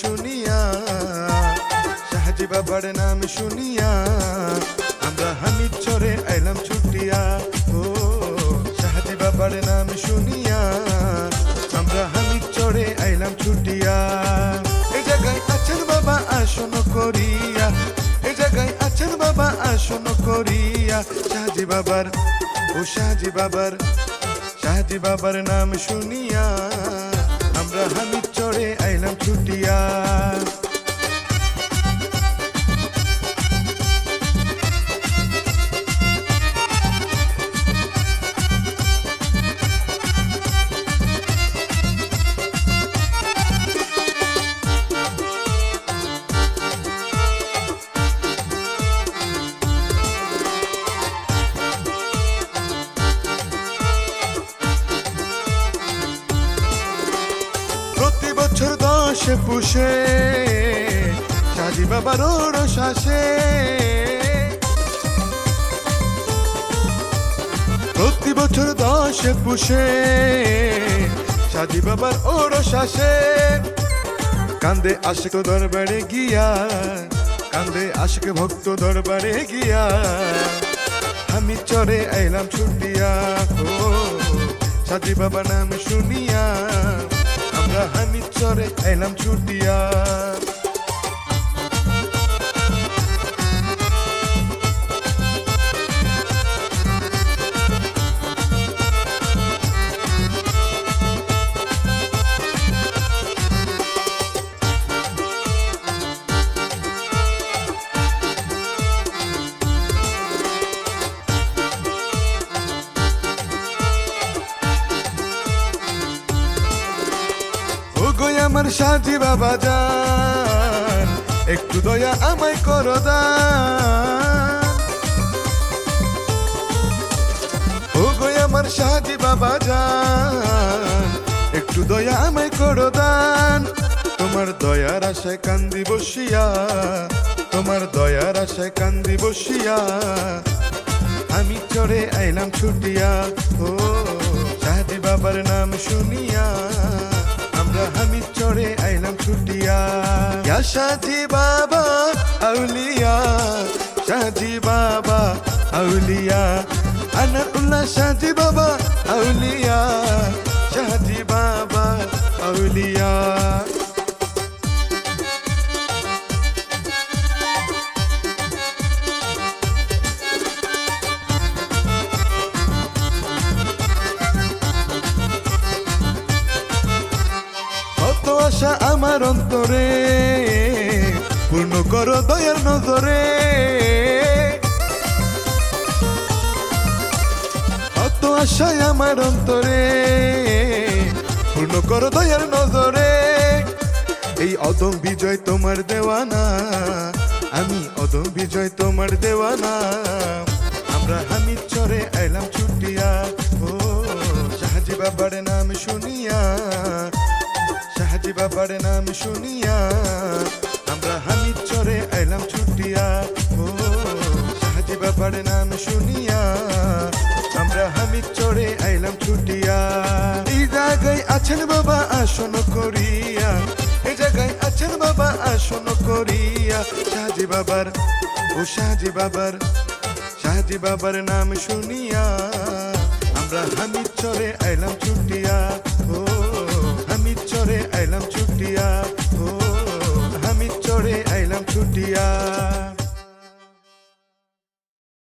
শুনিয়া শাহজি বাবার নাম শুনিয়া, আমরা হামিদ চরে আইলাম ছুটিয়া। ও শাহজি বাবার নাম শুনিয়া, আমরা হামিদ চরে আইলাম ছুটিয়া। এই জায়গায় আছেন বাবা, আসন করিয়া। এই জায়গায় আছেন বাবা, আসন করিয়া। শাহজি বাবার ও শাহজি বাবার শাহজি বাবার নাম শুনিয়া। আমরা হামিদ চড়ে আইলাম ছুটিয়া। বছর দশে পুষে শাহজি বাবার ওর শ্বাসে। প্রতি বছর দশে পুষে শাদি বাবার ওর শ্বাসে। কান্দে আশেক দরবারে গিয়া, কান্দে আশেক ভক্ত দরবারে গিয়া। আমি চরে আইলাম ছুটিয়া ও সাজি বাবা নাম শুনিয়া। আমরা আমি চরে আইলাম ছুটিয়া। গো আমার সাজি বাবা যান, একটু দয়া আমায় করো ও গো আমার সাজি বাবা যান, একটু দয়া আমায় করো দান। তোমার দয়ার আশায় কান্দি বসিয়া, তোমার দয়ার আশায় কান্দি বসিয়া, আমি চড়ে আইলাম ছুটিয়া, ও শাহজি বাবার নাম শুনিয়া, আমরা ছুটিয়া। ইয়া শাহজি বাবা, আউলিয়া। শাহজি বাবা, আউলিয়া। আনা উল্লাহ শাহজি বাবা, আউলিয়া। শাহজি বাবা, আউলিয়া। আশা আমার অন্তরে। পূর্ণ করো দয়ার নজরে। কত আশায় আমার অন্তরে। পূর্ণ করো দয়ার নজরে। এই অদম বিজয় তোমার দেওয়ানা। আমি অদম বিজয় তোমার দেওয়ানা। আমরা হামিদ চরে আইলাম ছুটিয়া। ও শাহজি বাবার নাম শুনিয়া। শাহজি বাবার নাম শুনিয়া আমরা হামিদ চরে আইলাম ছুটিয়া। ও শাহজি বাবার নাম শুনিয়া আমরা হামিদ চরে আইলাম ছুটিয়া। এই জায়গায় আছেন বাবা, আসন করিয়া। এই জায়গায় আছেন বাবা, আসন করিয়া। শাহজি বাবার, ও শাহজি বাবার শাহজি বাবার নাম শুনিয়া আমরা হামিদ চরে আইলাম ছুটিয়া।